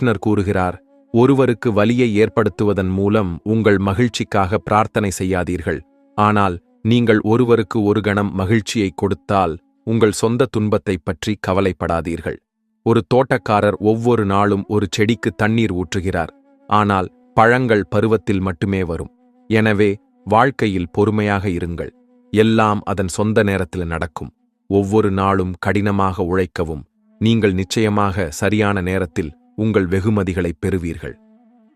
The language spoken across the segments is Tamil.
கிருஷ்ணர் கூறுகிறார் ஒருவருக்கு வலியை ஏற்படுத்துவதன் மூலம் உங்கள் மகிழ்ச்சிக்காக பிரார்த்தனை செய்யாதீர்கள். ஆனால் நீங்கள் ஒருவருக்கு ஒரு கணம் மகிழ்ச்சியை கொடுத்தால் உங்கள் சொந்த துன்பத்தைப் பற்றி கவலைப்படாதீர்கள். ஒரு தோட்டக்காரர் ஒவ்வொரு நாளும் ஒரு செடிக்கு தண்ணீர் ஊற்றுகிறார். ஆனால் பழங்கள் பருவத்தில் மட்டுமே வரும். எனவே வாழ்க்கையில் பொறுமையாக இருங்கள். எல்லாம் அதன் சொந்த நேரத்தில் நடக்கும். ஒவ்வொரு நாளும் கடினமாக உழைக்கவும் நீங்கள் நிச்சயமாக சரியான நேரத்தில் உங்கள் வெகுமதிகளைப் பெறுவீர்கள்.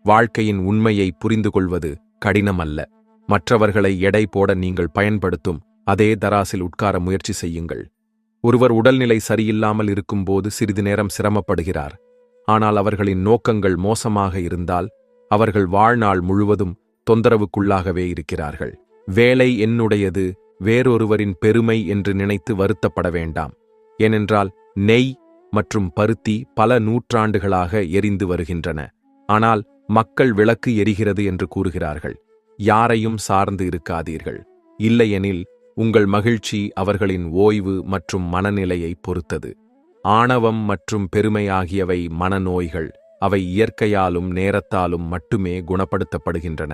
வாழ்க்கையின் உண்மையை புரிந்து கொள்வது கடினமல்ல. மற்றவர்களை எடை போட நீங்கள் பயன்படுத்தும் அதே தராசில் உட்கார முயற்சி செய்யுங்கள். ஒருவர் உடல்நிலை சரியில்லாமல் இருக்கும்போது சிறிது நேரம் சிரமப்படுகிறார். ஆனால் அவர்களின் நோக்கங்கள் மோசமாக இருந்தால் அவர்கள் வாழ்நாள் முழுவதும் தொந்தரவுக்குள்ளாகவே இருக்கிறார்கள். வேலை என்னுடையது வேறொருவரின் பெருமை என்று நினைத்து வருத்தப்பட வேண்டாம். ஏனென்றால் நெய் மற்றும் பருத்தி பல நூற்றாண்டுகளாக எரிந்து வருகின்றன. ஆனால் மக்கள் விளக்கு எரிகிறது என்று கூறுகிறார்கள். யாரையும் சார்ந்து இருக்காதீர்கள். இல்லையெனில் உங்கள் மகிழ்ச்சி அவர்களின் ஓய்வு மற்றும் மனநிலையை பொறுத்தது. ஆணவம் மற்றும் பெருமை ஆகியவை மனநோய்கள் அவை இயற்கையாலும் நேரத்தாலும் மட்டுமே குணப்படுத்தப்படுகின்றன.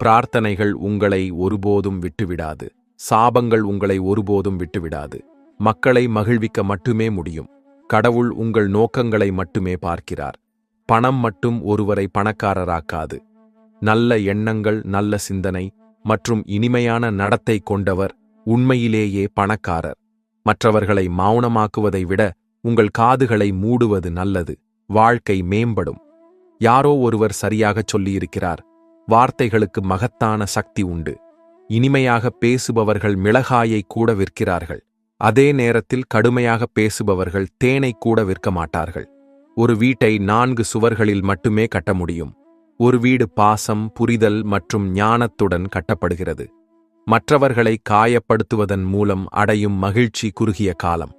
பிரார்த்தனைகள் உங்களை ஒருபோதும் விட்டுவிடாது. சாபங்கள் உங்களை ஒருபோதும் விட்டுவிடாது. மக்களை மகிழ்விக்க மட்டுமே முடியும். கடவுள் உங்கள் நோக்கங்களை மட்டுமே பார்க்கிறார். பணம் மட்டும் ஒருவரை பணக்காரராக்காது. நல்ல எண்ணங்கள் நல்ல சிந்தனை மற்றும் இனிமையான நடத்தை கொண்டவர் உண்மையிலேயே பணக்காரர். மற்றவர்களை மௌனமாக்குவதை விட உங்கள் காதுகளை மூடுவது நல்லது வாழ்க்கை மேம்படும். யாரோ ஒருவர் சரியாகச் சொல்லியிருக்கிறார் வார்த்தைகளுக்கு மகத்தான சக்தி உண்டு. இனிமையாக பேசுபவர்கள் மிளகாயை கூட விற்கிறார்கள். அதே நேரத்தில் கடுமையாக பேசுபவர்கள் தேனை கூட விற்க மாட்டார்கள் ஒரு வீட்டை நான்கு சுவர்களில் மட்டுமே கட்ட முடியும். ஒரு வீடு பாசம் புரிதல் மற்றும் ஞானத்துடன் கட்டப்படுகிறது. மற்றவர்களை காயப்படுத்துவதன் மூலம் அடையும் மகிழ்ச்சி குறுகிய காலம்.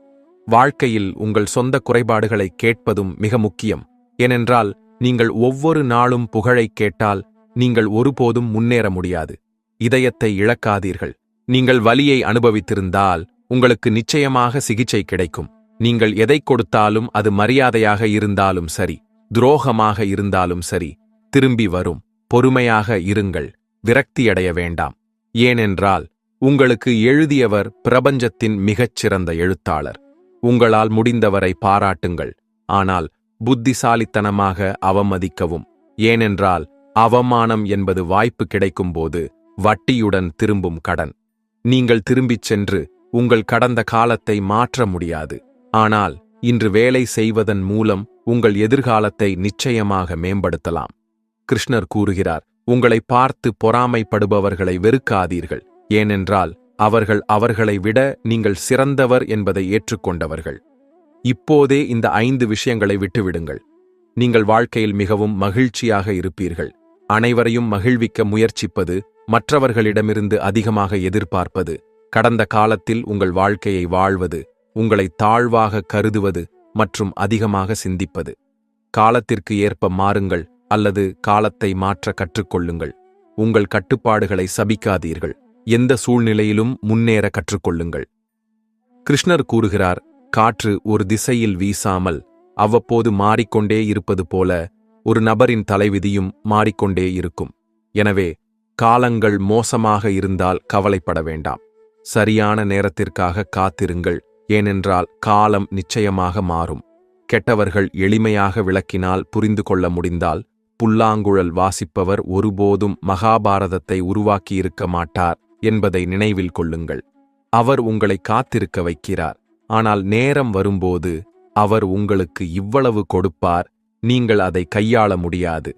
வாழ்க்கையில் உங்கள் சொந்த குறைபாடுகளை கேட்பதும் மிக முக்கியம். ஏனென்றால் நீங்கள் ஒவ்வொரு நாளும் புகழைக் கேட்டால் நீங்கள் ஒருபோதும் முன்னேற முடியாது. இதயத்தை இழக்காதீர்கள். நீங்கள் வலியை அனுபவித்திருந்தால் உங்களுக்கு நிச்சயமாக சிகிச்சை கிடைக்கும். நீங்கள் எதைக் கொடுத்தாலும் அது மரியாதையாக இருந்தாலும் சரி துரோகமாக இருந்தாலும் சரி திரும்பி வரும். பொறுமையாக இருங்கள் விரக்தியடைய வேண்டாம். ஏனென்றால் உங்களுக்கு எழுதியவர் பிரபஞ்சத்தின் மிகச்சிறந்த எழுத்தாளர். உங்களால் முடிந்தவரை பாராட்டுங்கள். ஆனால் புத்திசாலித்தனமாக அவமதிக்கவும். ஏனென்றால் அவமானம் என்பது வாய்ப்பு கிடைக்கும்போது வட்டியுடன் திரும்பும் கடன். நீங்கள் திரும்பிச் சென்று உங்கள் கடந்த காலத்தை மாற்ற முடியாது. ஆனால் இன்று வேலை செய்வதன் மூலம் உங்கள் எதிர்காலத்தை நிச்சயமாக மேம்படுத்தலாம். கிருஷ்ணர் கூறுகிறார் உங்களை பார்த்து பொறாமைப்படுபவர்களை வெறுக்காதீர்கள். ஏனென்றால் அவர்கள் அவர்களை விட நீங்கள் சிறந்தவர் என்பதை ஏற்றுக்கொண்டவர்கள். இப்போதே இந்த ஐந்து விஷயங்களை விட்டுவிடுங்கள். நீங்கள் வாழ்க்கையில் மிகவும் மகிழ்ச்சியாக இருப்பீர்கள். அனைவரையும் மகிழ்விக்க முயற்சிப்பது மற்றவர்களிடமிருந்து அதிகமாக எதிர்பார்ப்பது கடந்த காலத்தில் உங்கள் வாழ்க்கையை வாழ்வது உங்களை தாழ்வாக கருதுவது மற்றும் அதிகமாக சிந்திப்பது. காலத்திற்கு ஏற்ப மாறுங்கள் அல்லது காலத்தை மாற்ற கற்றுக்கொள்ளுங்கள். உங்கள் கட்டுப்பாடுகளை சபிக்காதீர்கள். எந்த சூழ்நிலையிலும் முன்னேற கற்றுக்கொள்ளுங்கள். கிருஷ்ணர் கூறுகிறார் காற்று ஒரு திசையில் வீசாமல் அவ்வப்போது மாறிக்கொண்டே இருப்பது போல ஒரு நபரின் தலைவிதியும் மாறிக்கொண்டே இருக்கும். எனவே காலங்கள் மோசமாக இருந்தால் கவலைப்பட வேண்டாம். சரியான நேரத்திற்காக காத்திருங்கள் ஏனென்றால் காலம் நிச்சயமாக மாறும். கெட்டவர்கள் எளிமையாக விளக்கினால் புரிந்து கொள்ள முடிந்தால் புல்லாங்குழல் வாசிப்பவர் ஒருபோதும் மகாபாரதத்தை உருவாக்கியிருக்க மாட்டார் என்பதை நினைவில் கொள்ளுங்கள். அவர் உங்களை காத்திருக்க வைக்கிறார். ஆனால் நேரம் வரும்போது அவர் உங்களுக்கு இவ்வளவு கொடுப்பார் நீங்கள் அதை கையாள முடியாது.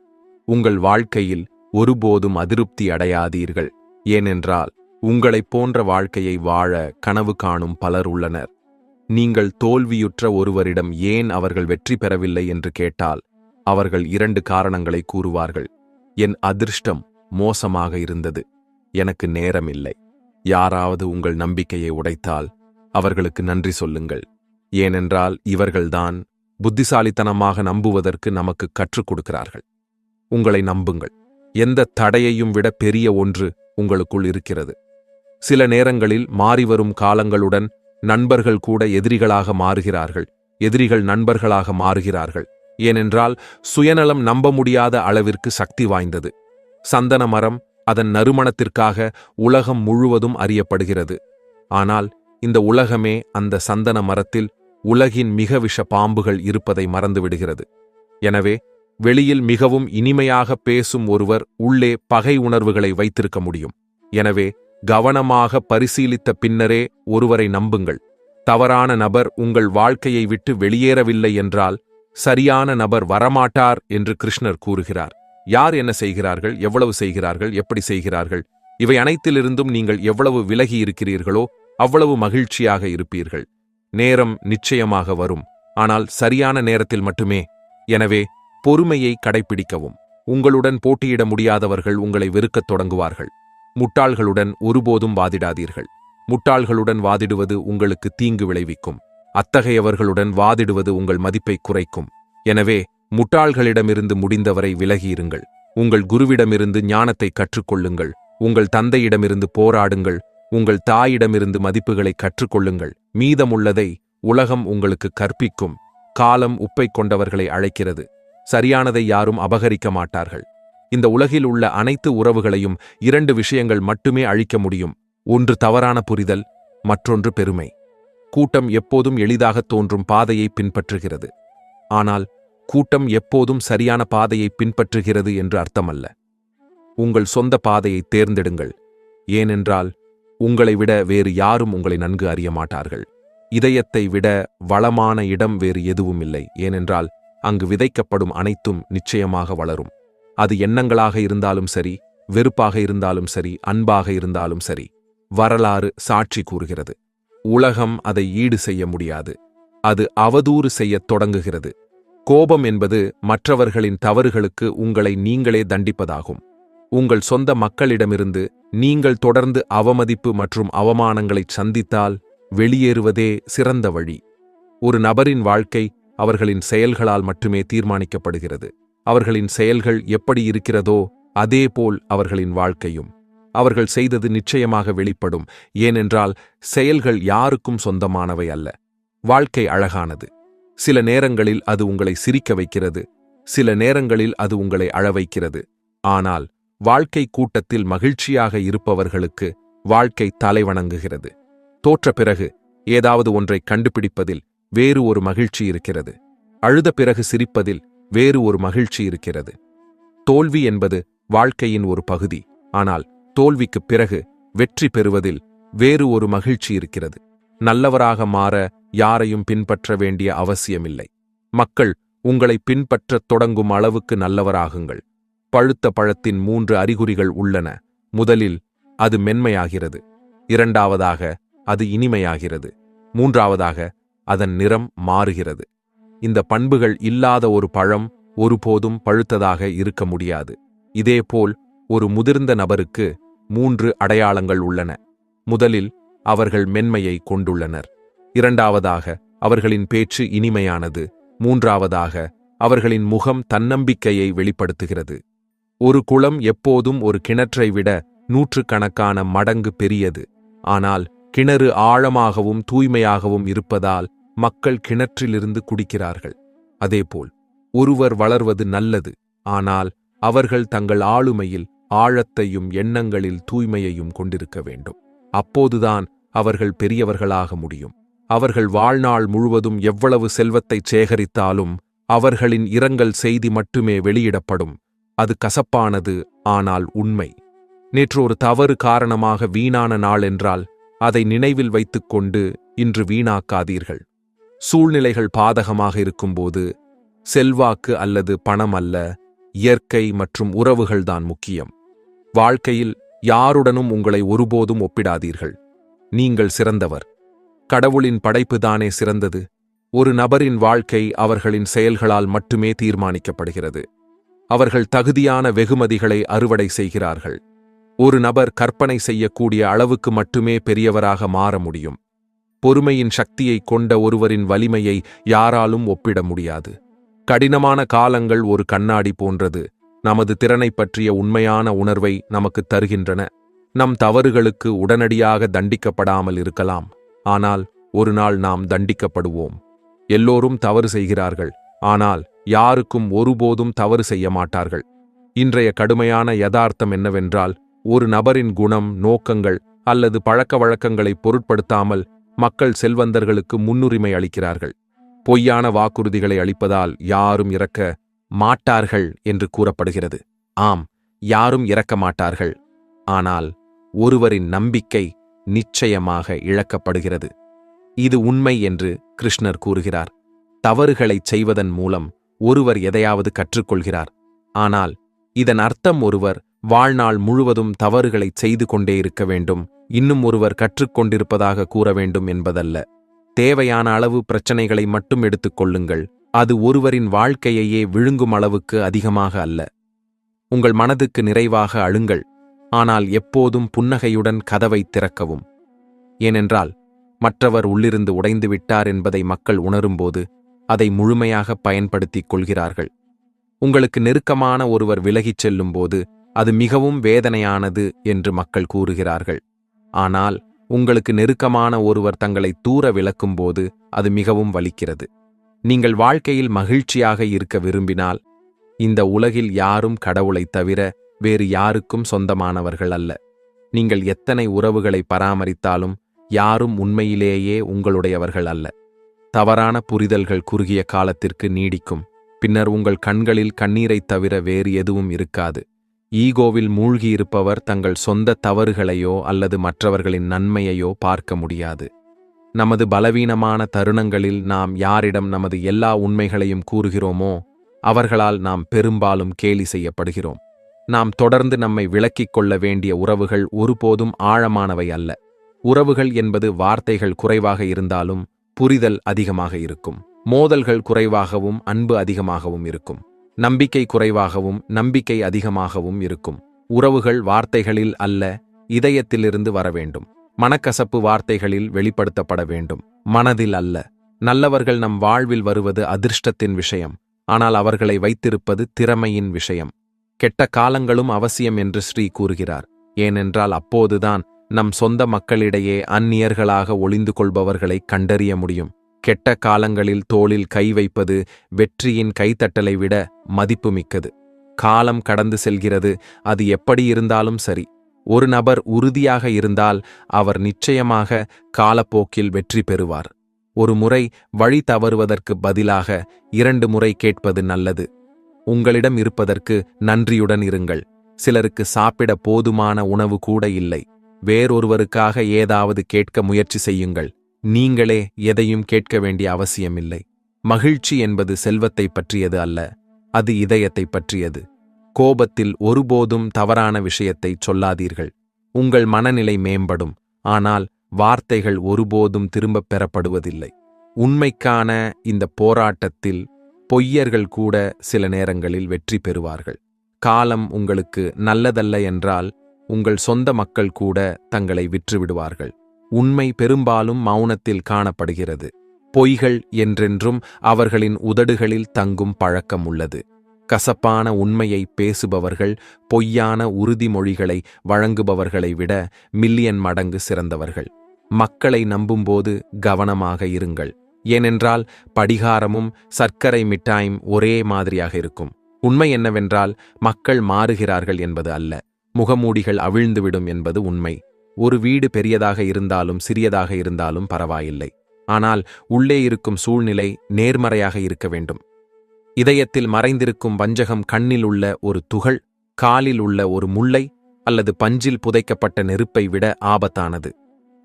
உங்கள் வாழ்க்கையில் ஒருபோதும் அதிருப்தி அடையாதீர்கள் ஏனென்றால் உங்களைப் போன்ற வாழ்க்கையை வாழ கனவு காணும் பலர் உள்ளனர். நீங்கள் தோல்வியுற்ற ஒருவரிடம் ஏன் அவர்கள் வெற்றி பெறவில்லை என்று கேட்டால் அவர்கள் இரண்டு காரணங்களை கூறுவார்கள். என் அதிர்ஷ்டம் மோசமாக இருந்தது. எனக்கு நேரமில்லை. யாராவது உங்கள் நம்பிக்கையை உடைத்தால் அவர்களுக்கு நன்றி சொல்லுங்கள். ஏனென்றால் இவர்கள்தான் புத்திசாலித்தனமாக நம்புவதற்கு நமக்கு கற்றுக் கொடுக்கிறார்கள். உங்களை நம்புங்கள். எந்த தடையையும் விட பெரிய ஒன்று உங்களுக்குள் இருக்கிறது. சில நேரங்களில் மாறிவரும் காலங்களுடன் நண்பர்கள் கூட எதிரிகளாக மாறுகிறார்கள். எதிரிகள் நண்பர்களாக மாறுகிறார்கள். ஏனென்றால் சுயநலம் நம்ப முடியாத அளவிற்கு சக்தி வாய்ந்தது. சந்தன மரம் அதன் நறுமணத்திற்காக உலகம் முழுவதும் அறியப்படுகிறது. ஆனால் இந்த உலகமே அந்த சந்தன மரத்தில் உலகின் மிக விஷ பாம்புகள் இருப்பதை மறந்துவிடுகிறது. எனவே வெளியில் மிகவும் இனிமையாக பேசும் ஒருவர் உள்ளே பகை உணர்வுகளை வைத்திருக்க முடியும். எனவே கவனமாக பரிசீலித்த பின்னரே ஒருவரை நம்புங்கள். தவறான நபர் உங்கள் வாழ்க்கையை விட்டு வெளியேறவில்லை என்றால் சரியான நபர் வரமாட்டார் என்று கிருஷ்ணர் கூறுகிறார். யார் என்ன செய்கிறார்கள் எவ்வளவு செய்கிறார்கள் எப்படி செய்கிறார்கள் இவை அனைத்திலிருந்தும் நீங்கள் எவ்வளவு விலகி இருக்கிறீர்களோ அவ்வளவு மகிழ்ச்சியாக இருப்பீர்கள். நேரம் நிச்சயமாக வரும். ஆனால் சரியான நேரத்தில் மட்டுமே. எனவே பொறுமையை கடைப்பிடிக்கவும். உங்களுடன் போட்டியிட முடியாதவர்கள் உங்களை வெறுக்கத் தொடங்குவார்கள். முட்டாள்களுடன் ஒருபோதும் வாதிடாதீர்கள். முட்டாள்களுடன் வாதிடுவது உங்களுக்கு தீங்கு விளைவிக்கும். அத்தகையவர்களுடன் வாதிடுவது உங்கள் மதிப்பை குறைக்கும். எனவே முட்டாள்களிடமிருந்து முடிந்தவரை விலகியிருங்கள். உங்கள் குருவிடமிருந்து ஞானத்தை கற்றுக்கொள்ளுங்கள். உங்கள் தந்தையிடமிருந்து போராடுங்கள். உங்கள் தாயிடமிருந்து மதிப்புகளை கற்றுக்கொள்ளுங்கள். மீதமுள்ளதை உலகம் உங்களுக்கு கற்பிக்கும். காலம் உப்பை கொண்டவர்களை அழைக்கிறது. சரியானதை யாரும் அபகரிக்க மாட்டார்கள். இந்த உலகில் உள்ள அனைத்து உறவுகளையும் இரண்டு விஷயங்கள் மட்டுமே அழிக்க முடியும். ஒன்று தவறான புரிதல் மற்றொன்று பெருமை. கூட்டம் எப்போதும் எளிதாக தோன்றும் பாதையை பின்பற்றுகிறது. ஆனால் கூட்டம் எப்போதும் சரியான பாதையை பின்பற்றுகிறது என்று அர்த்தமல்ல. உங்கள் சொந்த பாதையை தேர்ந்தெடுங்கள். ஏனென்றால் உங்களை விட வேறு யாரும் உங்களை நன்கு அறிய மாட்டார்கள். இதயத்தை விட வளமான இடம் வேறு எதுவும் இல்லை. ஏனென்றால் அங்கு விதைக்கப்படும் அனைத்தும் நிச்சயமாக வளரும். அது எண்ணங்களாக இருந்தாலும் சரி வெறுப்பாக இருந்தாலும் சரி அன்பாக இருந்தாலும் சரி வரலாறு சாட்சி கூறுகிறது. உலகம் அதை ஈடு செய்ய முடியாது. அது அவதூறு செய்யத் தொடங்குகிறது. கோபம் என்பது மற்றவர்களின் தவறுகளுக்கு உங்களை நீங்களே தண்டிப்பதாகும். உங்கள் சொந்த மக்களிடமிருந்து நீங்கள் தொடர்ந்து அவமதிப்பு மற்றும் அவமானங்களைச் சந்தித்தால் வெளியேறுவதே சிறந்த வழி. ஒரு நபரின் வாழ்க்கை அவர்களின் செயல்களால் மட்டுமே தீர்மானிக்கப்படுகிறது. அவர்களின் செயல்கள் எப்படி இருக்கிறதோ அதேபோல் அவர்களின் வாழ்க்கையும். அவர்கள் செய்தது நிச்சயமாக வெளிப்படும் ஏனென்றால் செயல்கள் யாருக்கும் சொந்தமானவை அல்ல. வாழ்க்கை அழகானது. சில நேரங்களில் அது உங்களை சிரிக்க வைக்கிறது சில நேரங்களில் அது உங்களை அழ வைக்கிறது. ஆனால் வாழ்க்கை கூட்டத்தில் மகிழ்ச்சியாக இருப்பவர்களுக்கு வாழ்க்கை தலைவணங்குகிறது தோற்ற பிறகு ஏதாவது ஒன்றை கண்டுபிடிப்பதில் வேறு ஒரு மகிழ்ச்சி இருக்கிறது. அழுத பிறகு சிரிப்பதில் வேறு ஒரு மகிழ்ச்சி இருக்கிறது. தோல்வி என்பது வாழ்க்கையின் ஒரு பகுதி ஆனால் தோல்விக்குப் பிறகு வெற்றி பெறுவதில் வேறு ஒரு மகிழ்ச்சி இருக்கிறது. நல்லவராக மாற யாரையும் பின்பற்ற வேண்டிய அவசியமில்லை. மக்கள் உங்களை பின்பற்றத் தொடங்கும் அளவுக்கு நல்லவராகுங்கள். பழுத்த பழத்தின் மூன்று அறிகுறிகள் உள்ளன. முதலில் அது மென்மையாகிறது. இரண்டாவதாக அது இனிமையாகிறது. மூன்றாவதாக அதன் நிறம் மாறுகிறது. இந்த பண்புகள் இல்லாத ஒரு பழம் ஒருபோதும் பழுத்ததாக இருக்க முடியாது. இதேபோல் ஒரு முதிர்ந்த நபருக்கு மூன்று அடையாளங்கள் உள்ளன. முதலில் அவர்கள் மென்மையை கொண்டுள்ளனர். இரண்டாவதாக அவர்களின் பேச்சு இனிமையானது. மூன்றாவதாக அவர்களின் முகம் தன்னம்பிக்கையை வெளிப்படுத்துகிறது. ஒரு குளம் எப்போதும் ஒரு கிணற்றை விட நூற்றுக்கணக்கான மடங்கு பெரியது. ஆனால் கிணறு ஆழமாகவும் தூய்மையாகவும் இருப்பதால் மக்கள் கிணற்றிலிருந்து குடிக்கிறார்கள். அதேபோல் ஒருவர் வளர்வது நல்லது ஆனால் அவர்கள் தங்கள் ஆளுமையில் ஆழத்தையும் எண்ணங்களில் தூய்மையையும் கொண்டிருக்க வேண்டும். அப்போதுதான் அவர்கள் பெரியவர்களாக முடியும். அவர்கள் வாழ்நாள் முழுவதும் எவ்வளவு செல்வத்தைச் சேகரித்தாலும் அவர்களின் இரங்கல் செய்தி மட்டுமே வெளியிடப்படும். அது கசப்பானது ஆனால் உண்மை. நேற்று ஒரு தவறு காரணமாக வீணான நாள் என்றால் அதை நினைவில் வைத்துக்கொண்டு இன்று வீணாக்காதீர்கள். சூழ்நிலைகள் பாதகமாக இருக்கும்போது செல்வாக்கு அல்லது பணம் அல்ல இயற்கை மற்றும் உறவுகள்தான் முக்கியம். வாழ்க்கையில் யாருடனும் உங்களை ஒருபோதும் ஒப்பிடாதீர்கள். நீங்கள் சிறந்தவர். கடவுளின் படைப்புதானே சிறந்தது. ஒரு நபரின் வாழ்க்கை அவர்களின் செயல்களால் மட்டுமே தீர்மானிக்கப்படுகிறது. அவர்கள் தகுதியான வெகுமதிகளை அறுவடை செய்கிறார்கள். ஒரு நபர் கற்பனை செய்யக்கூடிய அளவுக்கு மட்டுமே பெரியவராக மாற முடியும். பொறுமையின் சக்தியை கொண்ட ஒருவரின் வலிமையை யாராலும் ஒப்பிட முடியாது. கடினமான காலங்கள் ஒரு கண்ணாடி போன்றது. நமது திறனை பற்றிய உண்மையான உணர்வை நமக்கு தருகின்றன. நம் தவறுகளுக்கு உடனடியாக தண்டிக்கப்படாமல் இருக்கலாம். ஆனால் ஒரு நாள் நாம் தண்டிக்கப்படுவோம். எல்லோரும் தவறு செய்கிறார்கள். ஆனால் யாருக்கும் ஒருபோதும் தவறு செய்ய மாட்டார்கள். இன்றைய கடுமையான யதார்த்தம் என்னவென்றால் ஒரு நபரின் குணம் நோக்கங்கள் அல்லது பழக்க வழக்கங்களை பொருட்படுத்தாமல் மக்கள் செல்வந்தர்களுக்கு முன்னுரிமை அளிக்கிறார்கள். பொய்யான வாக்குறுதிகளை அளிப்பதால் யாரும் இறக்க மாட்டார்கள் என்று கூறப்படுகிறது. ஆம் யாரும் இறக்க மாட்டார்கள். ஆனால் ஒருவரின் நம்பிக்கை நிச்சயமாக இழக்கப்படுகிறது. இது உண்மை என்று கிருஷ்ணர் கூறுகிறார். தவறுகளைச் செய்வதன் மூலம் ஒருவர் எதையாவது கற்றுக்கொள்கிறார். ஆனால் இதன் அர்த்தம் ஒருவர் வாழ்நாள் முழுவதும் தவறுகளைச் செய்து கொண்டே இருக்க வேண்டும் இன்னும் ஒருவர் கற்றுக்கொண்டிருப்பதாக கூற வேண்டும் என்பதல்ல. தேவையான அளவு பிரச்சனைகளை மட்டும் எடுத்துக் கொள்ளுங்கள். அது ஒருவரின் வாழ்க்கையையே விழுங்கும் அளவுக்கு அதிகமாக அல்ல. உங்கள் மனதுக்கு நிறைவாக அழுங்கள். ஆனால் எப்போதும் புன்னகையுடன் கதவை திறக்கவும். ஏனென்றால் மற்றவர் உள்ளிருந்து உடைந்துவிட்டார் என்பதை மக்கள் உணரும்போது அதை முழுமையாக பயன்படுத்திக் கொள்கிறார்கள். உங்களுக்கு நெருக்கமான ஒருவர் விலகிச் செல்லும்போது அது மிகவும் வேதனையானது என்று மக்கள் கூறுகிறார்கள். ஆனால் உங்களுக்கு நெருக்கமான ஒருவர் தங்களை தூர விளக்கும்போது அது மிகவும் வலிக்கிறது. நீங்கள் வாழ்க்கையில் மகிழ்ச்சியாக இருக்க விரும்பினால் இந்த உலகில் யாரும் கடவுளைத் தவிர வேறு யாருக்கும் சொந்தமானவர்கள் அல்ல. நீங்கள் எத்தனை உறவுகளை பராமரித்தாலும் யாரும் உண்மையிலேயே உங்களுடையவர்கள் அல்ல. தவறான புரிதல்கள் குறுகிய காலத்திற்கு நீடிக்கும் பின்னர் உங்கள் கண்களில் கண்ணீரைத் தவிர வேறு எதுவும் இருக்காது. ஈகோவில் மூழ்கியிருப்பவர் தங்கள் சொந்த தவறுகளையோ அல்லது மற்றவர்களின் நன்மையையோ பார்க்க முடியாது. நமது பலவீனமான தருணங்களில் நாம் யாரிடம் நமது எல்லா உண்மைகளையும் கூறுகிறோமோ அவர்களால் நாம் பெரும்பாலும் கேலி செய்யப்படுகிறோம். நாம் தொடர்ந்து நம்மை விளக்கிக் கொள்ள வேண்டிய உறவுகள் ஒருபோதும் ஆழமானவை அல்ல. உறவுகள் என்பது வார்த்தைகள் குறைவாக இருந்தாலும் புரிதல் அதிகமாக இருக்கும். மோதல்கள் குறைவாகவும் அன்பு அதிகமாகவும் இருக்கும். நம்பிக்கை குறைவாகவும் நம்பிக்கை அதிகமாகவும் இருக்கும். உறவுகள் வார்த்தைகளில் அல்ல இதயத்திலிருந்து வர வேண்டும். மனக்கசப்பு வார்த்தைகளில் வெளிப்படுத்தப்பட வேண்டும். மனதில் அல்ல. நல்லவர்கள் நம் வாழ்வில் வருவது அதிர்ஷ்டத்தின் விஷயம். ஆனால் அவர்களை வைத்திருப்பது திறமையின் விஷயம். கெட்ட காலங்களும் அவசியம் என்று ஸ்ரீ கூறுகிறார். ஏனென்றால் அப்போதுதான் நம் சொந்த மக்களிடையே அந்நியர்களாக ஒளிந்து கொள்பவர்களை கண்டறிய முடியும். கெட்ட காலங்களில் தோளில் கை வைப்பது வெற்றியின் கைத்தட்டலை விட மதிப்புமிக்கது. காலம் கடந்து செல்கிறது அது எப்படி இருந்தாலும் சரி. ஒரு நபர் உறுதியாக இருந்தால் அவர் நிச்சயமாக காலப்போக்கில் வெற்றி பெறுவார். ஒரு முறை வழி தவறுவதற்கு பதிலாக இரண்டு முறை கேட்பது நல்லது. உங்களிடம் இருப்பதற்கு நன்றியுடன் இருங்கள். சிலருக்கு சாப்பிட போதுமான உணவு கூட இல்லை. வேறொருவருக்காக ஏதாவது கேட்க முயற்சி செய்யுங்கள். நீங்களே எதையும் கேட்க வேண்டிய அவசியமில்லை. மகிழ்ச்சி என்பது செல்வத்தை பற்றியது அல்ல அது இதயத்தை பற்றியது. கோபத்தில் ஒருபோதும் தவறான விஷயத்தைச் சொல்லாதீர்கள். உங்கள் மனநிலை மேம்படும் ஆனால் வார்த்தைகள் ஒருபோதும் திரும்பப் பெறப்படுவதில்லை. உண்மைக்கான இந்த போராட்டத்தில் பொய்யர்கள் கூட சில நேரங்களில் வெற்றி பெறுவார்கள். காலம் உங்களுக்கு நல்லதல்ல என்றால் உங்கள் சொந்த மக்கள் கூட தங்களை விற்றுவிடுவார்கள். உண்மை பெரும்பாலும் மௌனத்தில் காணப்படுகிறது. பொய்கள் என்றென்றும் அவர்களின் உதடுகளில் தங்கும் பழக்கம் உள்ளது. கசப்பான உண்மையை பேசுபவர்கள் பொய்யான உறுதிமொழிகளை வழங்குபவர்களை விட மில்லியன் மடங்கு சிறந்தவர்கள். மக்களை நம்பும்போது கவனமாக இருங்கள். ஏனென்றால் படிகாரமும் சர்க்கரை மிட்டாயும் ஒரே மாதிரியாக இருக்கும். உண்மை என்னவென்றால் மக்கள் மாறுகிறார்கள் என்பது அல்ல. முகமூடிகள் அவிழ்ந்துவிடும் என்பது உண்மை. ஒரு வீடு பெரியதாக இருந்தாலும் சிறியதாக இருந்தாலும் பரவாயில்லை. ஆனால் உள்ளே இருக்கும் சூழ்நிலை நேர்மறையாக இருக்க வேண்டும். இதயத்தில் மறைந்திருக்கும் வஞ்சகம் கண்ணில் உள்ள ஒரு துகள் காலில் உள்ள ஒரு முல்லை அல்லது பஞ்சில் புதைக்கப்பட்ட நெருப்பை விட ஆபத்தானது.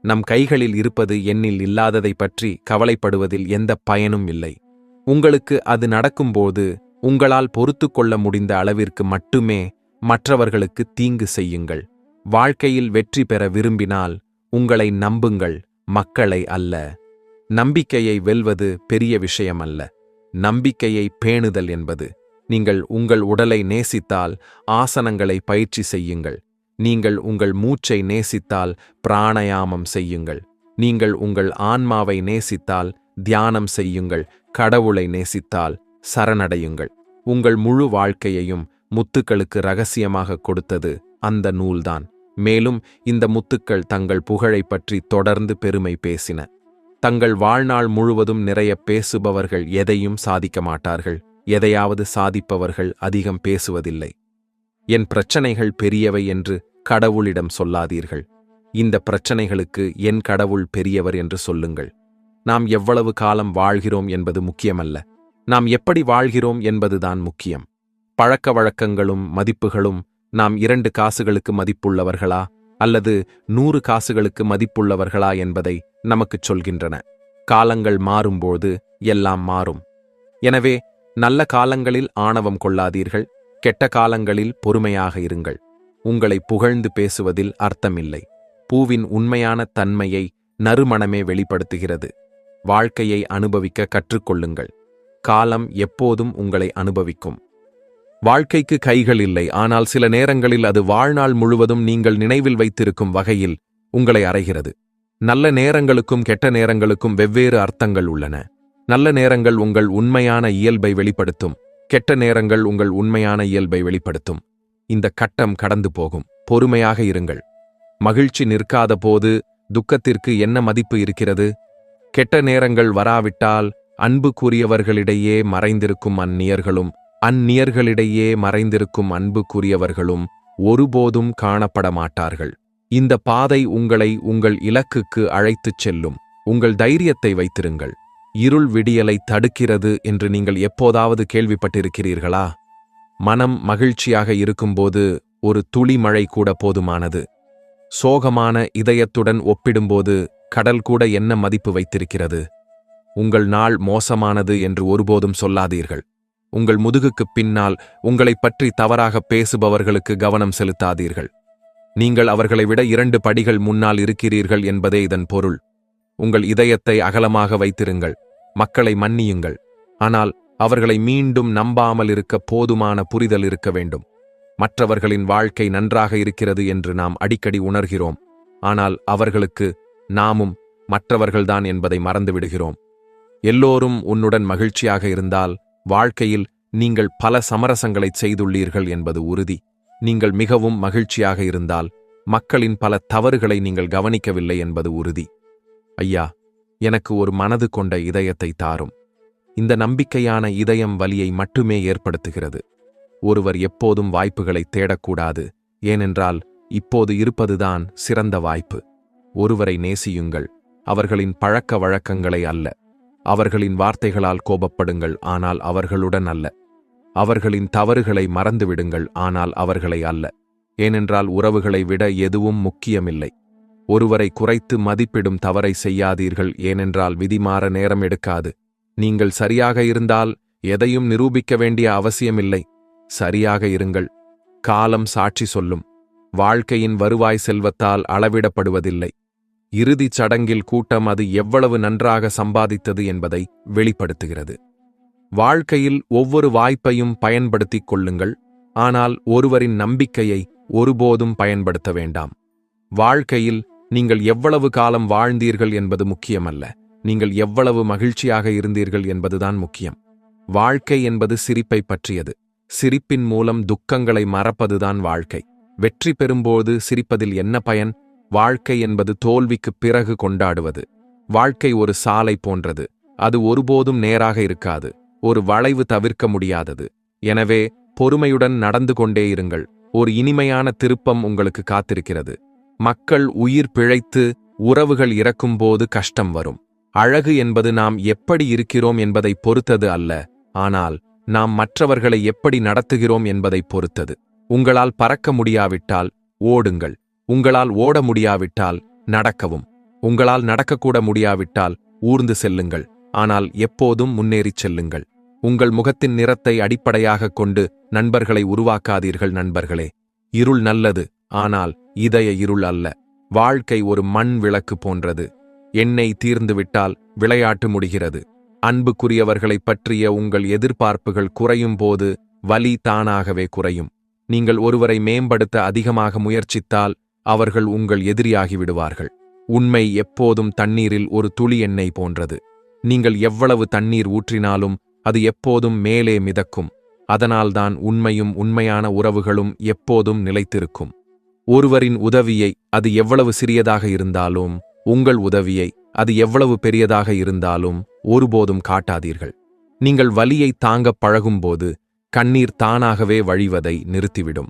நம் கைகளில் இருப்பது எண்ணில் இல்லாததை பற்றி கவலைப்படுவதில் எந்த பயனும் இல்லை. உங்களுக்கு அது நடக்கும்போது உங்களால் பொறுத்து கொள்ள முடிந்த அளவிற்கு மட்டுமே மற்றவர்களுக்கு தீங்கு செய்யுங்கள். வாழ்க்கையில் வெற்றி பெற விரும்பினால் உங்களை நம்புங்கள் மக்களை அல்ல. நம்பிக்கையை வெல்வது பெரிய விஷயம் அல்ல நம்பிக்கையை பேணுதல் என்பது. நீங்கள் உங்கள் உடலை நேசித்தால் ஆசனங்களை பயிற்சி செய்யுங்கள். நீங்கள் உங்கள் மூச்சை நேசித்தால் பிராணயாமம் செய்யுங்கள். நீங்கள் உங்கள் ஆன்மாவை நேசித்தால் தியானம் செய்யுங்கள். கடவுளை நேசித்தால் சரணடையுங்கள். உங்கள் முழு வாழ்க்கையையும் முத்துக்களுக்கு ரகசியமாக கொடுத்தது அந்த நூல்தான். மேலும் இந்த முத்துக்கள் தங்கள் புகழை பற்றி தொடர்ந்து பெருமை பேசின. தங்கள் வாழ்நாள் முழுவதும் நிறைய பேசுபவர்கள் எதையும் சாதிக்க மாட்டார்கள். எதையாவது சாதிப்பவர்கள் அதிகம் பேசுவதில்லை. என் பிரச்சனைகள் பெரியவை என்று கடவுளிடம் சொல்லாதீர்கள். இந்த பிரச்சனைகளுக்கு என் கடவுள் பெரியவர் என்று சொல்லுங்கள். நாம் எவ்வளவு காலம் வாழ்கிறோம் என்பது முக்கியமல்ல. நாம் எப்படி வாழ்கிறோம் என்பதுதான் முக்கியம். பழக்க வழக்கங்களும் மதிப்புகளும் நாம் இரண்டு காசுகளுக்கு மதிப்புள்ளவர்களா அல்லது நூறு காசுகளுக்கு மதிப்புள்ளவர்களா என்பதை நமக்குச் சொல்கின்றன. காலங்கள் மாறும்போது எல்லாம் மாறும். எனவே நல்ல காலங்களில் ஆணவம் கொள்ளாதீர்கள் கெட்ட காலங்களில் பொறுமையாக இருங்கள். உங்களை புகழ்ந்து பேசுவதில் அர்த்தமில்லை. பூவின் உண்மையான தன்மையை நறுமணமே வெளிப்படுத்துகிறது. வாழ்க்கையை அனுபவிக்க கற்றுக்கொள்ளுங்கள். காலம் எப்போதும் உங்களை அனுபவிக்கும். வாழ்க்கைக்கு கைகள் இல்லை. ஆனால் சில நேரங்களில் அது வாழ்நாள் முழுவதும் நீங்கள் நினைவில் வைத்திருக்கும் வகையில் உங்களை அறைகிறது. நல்ல நேரங்களுக்கும் கெட்ட நேரங்களுக்கும் வெவ்வேறு அர்த்தங்கள் உள்ளன. நல்ல நேரங்கள் உங்கள் உண்மையான இயல்பை வெளிப்படுத்தும். கெட்ட நேரங்கள் உங்கள் உண்மையான இயல்பை வெளிப்படுத்தும். இந்த கட்டம் கடந்து போகும். பொறுமையாக இருங்கள். மகிழ்ச்சி நிற்காத போது துக்கத்திற்கு என்ன மதிப்பு இருக்கிறது? கெட்ட நேரங்கள் வராவிட்டால் அன்புக்குரியவர்களிடையே மறைந்திருக்கும் அந்நியர்களும் அந்நியர்களிடையே மறைந்திருக்கும் அன்புக்குரியவர்களும் ஒருபோதும் காணப்பட மாட்டார்கள் இந்த பாதை உங்களை உங்கள் இலக்குக்கு அழைத்துச் செல்லும். உங்கள் தைரியத்தை வைத்திருங்கள். இருள் விடியலை தடுக்கிறது என்று நீங்கள் எப்போதாவது கேள்விப்பட்டிருக்கிறீர்களா? மனம் மகிழ்ச்சியாக இருக்கும்போது ஒரு துளி மழை கூட போதுமானது. சோகமான இதயத்துடன் ஒப்பிடும்போது கடல் கூட என்ன மதிப்பு வைத்திருக்கிறது? உங்கள் நாள் மோசமானது என்று ஒருபோதும் சொல்லாதீர்கள். உங்கள் முதுகுக்குப் பின்னால் உங்களைப் பற்றி தவறாக பேசுபவர்களுக்கு கவனம் செலுத்தாதீர்கள். நீங்கள் அவர்களை விட இரண்டு படிகள் முன்னால் இருக்கிறீர்கள் என்பதே இதன் பொருள். உங்கள் இதயத்தை அகலமாக வைத்திருங்கள். மக்களை மன்னியுங்கள். ஆனால் அவர்களை மீண்டும் நம்பாமல் இருக்க போதுமான புரிதல் இருக்க வேண்டும். மற்றவர்களின் வாழ்க்கை நன்றாக இருக்கிறது என்று நாம் அடிக்கடி உணர்கிறோம். ஆனால் அவர்களுக்கு நாமும் மற்றவர்கள்தான் என்பதை மறந்துவிடுகிறோம். எல்லோரும் உன்னுடன் மகிழ்ச்சியாக இருந்தால் வாழ்க்கையில் நீங்கள் பல சமரசங்களைச் செய்துள்ளீர்கள் என்பது உறுதி. நீங்கள் மிகவும் மகிழ்ச்சியாக இருந்தால் மக்களின் பல தவறுகளை நீங்கள் கவனிக்கவில்லை என்பது உறுதி. ஐயா எனக்கு ஒரு மனது கொண்ட இதயத்தை தாரும். இந்த நம்பிக்கையான இதயம் வலியை மட்டுமே ஏற்படுத்துகிறது. ஒருவர் எப்போதும் வாய்ப்புகளை தேடக்கூடாது ஏனென்றால் இப்போது இருப்பதுதான் சிறந்த வாய்ப்பு. ஒருவரை நேசியுங்கள் அவர்களின் பழக்க வழக்கங்களை அல்ல. அவர்களின் வார்த்தைகளால் கோபப்படுங்கள் ஆனால் அவர்களுடன் அல்ல. அவர்களின் தவறுகளை மறந்துவிடுங்கள் ஆனால் அவர்களை அல்ல. ஏனென்றால் உறவுகளை விட எதுவும் முக்கியமில்லை. ஒருவரை குறைத்து மதிப்பிடும் தவறை செய்யாதீர்கள் ஏனென்றால் விதிமாற நேரம் எடுக்காது. நீங்கள் சரியாக இருந்தால் எதையும் நிரூபிக்க வேண்டிய அவசியமில்லை. சரியாக இருங்கள். காலம் சாட்சி சொல்லும். வாழ்க்கையின் வருவாய் செல்வத்தால் அளவிடப்படுவதில்லை. இறுதிச் சடங்கில் கூட்டம் அது எவ்வளவு நன்றாக சம்பாதித்தது என்பதை வெளிப்படுத்துகிறது. வாழ்க்கையில் ஒவ்வொரு வாய்ப்பையும் பயன்படுத்திக் கொள்ளுங்கள் ஆனால் ஒருவரின் நம்பிக்கையை ஒருபோதும் பயன்படுத்த வேண்டாம். வாழ்க்கையில் நீங்கள் எவ்வளவு காலம் வாழ்ந்தீர்கள் என்பது முக்கியமல்ல நீங்கள் எவ்வளவு மகிழ்ச்சியாக இருந்தீர்கள் என்பதுதான் முக்கியம். வாழ்க்கை என்பது சிரிப்பை பற்றியது சிரிப்பின் மூலம் துக்கங்களை மறப்பதுதான் வாழ்க்கை. வெற்றி பெறும்போது சிரிப்பதில் என்ன பயன்? வாழ்க்கை என்பது தோல்விக்குப் பிறகு கொண்டாடுவது. வாழ்க்கை ஒரு சாலை போன்றது. அது ஒருபோதும் நேராக இருக்காது. ஒரு வளைவு தவிர்க்க முடியாதது. எனவே பொறுமையுடன் நடந்து கொண்டே இருங்கள். ஒரு இனிமையான திருப்பம் உங்களுக்கு காத்திருக்கிறது. மக்கள் உயிர் பிழைத்து உறவுகள் இறக்கும்போது கஷ்டம் வரும். அழகு என்பது நாம் எப்படி இருக்கிறோம் என்பதை பொறுத்தது அல்ல. ஆனால் நாம் மற்றவர்களை எப்படி நடத்துகிறோம் என்பதை பொறுத்தது. உங்களால் பறக்க முடியாவிட்டால் ஓடுங்கள். உங்களால் ஓட முடியாவிட்டால் நடக்கவும். உங்களால் நடக்கக்கூட முடியாவிட்டால் ஊர்ந்து செல்லுங்கள். ஆனால் எப்போதும் முன்னேறிச் செல்லுங்கள். உங்கள் முகத்தின் நிறத்தை அடிப்படையாகக் கொண்டு நண்பர்களை உருவாக்காதீர்கள் நண்பர்களே. இருள் நல்லது ஆனால் இதய இருள் அல்ல. வாழ்க்கை ஒரு மண் விளக்கு போன்றது. எண்ணெய் தீர்ந்துவிட்டால் விளையாட்டு முடிகிறது. அன்புக்குரியவர்களைப் பற்றிய உங்கள் எதிர்பார்ப்புகள் குறையும் போது வலி தானாகவே குறையும். நீங்கள் ஒருவரை மேம்படுத்த அதிகமாக முயற்சித்தால் அவர்கள் உங்கள் எதிரியாகிவிடுவார்கள். உண்மை எப்போதும் தண்ணீரில் ஒரு துளி எண்ணெய் போன்றது. நீங்கள் எவ்வளவு தண்ணீர் ஊற்றினாலும் அது எப்போதும் மேலே மிதக்கும். அதனால்தான் உண்மையும் உண்மையான உறவுகளும் எப்போதும் நிலைத்திருக்கும். ஒருவரின் உதவியை அது எவ்வளவு சிறியதாக இருந்தாலும் உங்கள் உதவியை அது எவ்வளவு பெரியதாக இருந்தாலும் ஒருபோதும் காட்டாதீர்கள். நீங்கள் வலியை தாங்கப் பழகும்போது கண்ணீர் தானாகவே வழிவதை நிறுத்திவிடும்.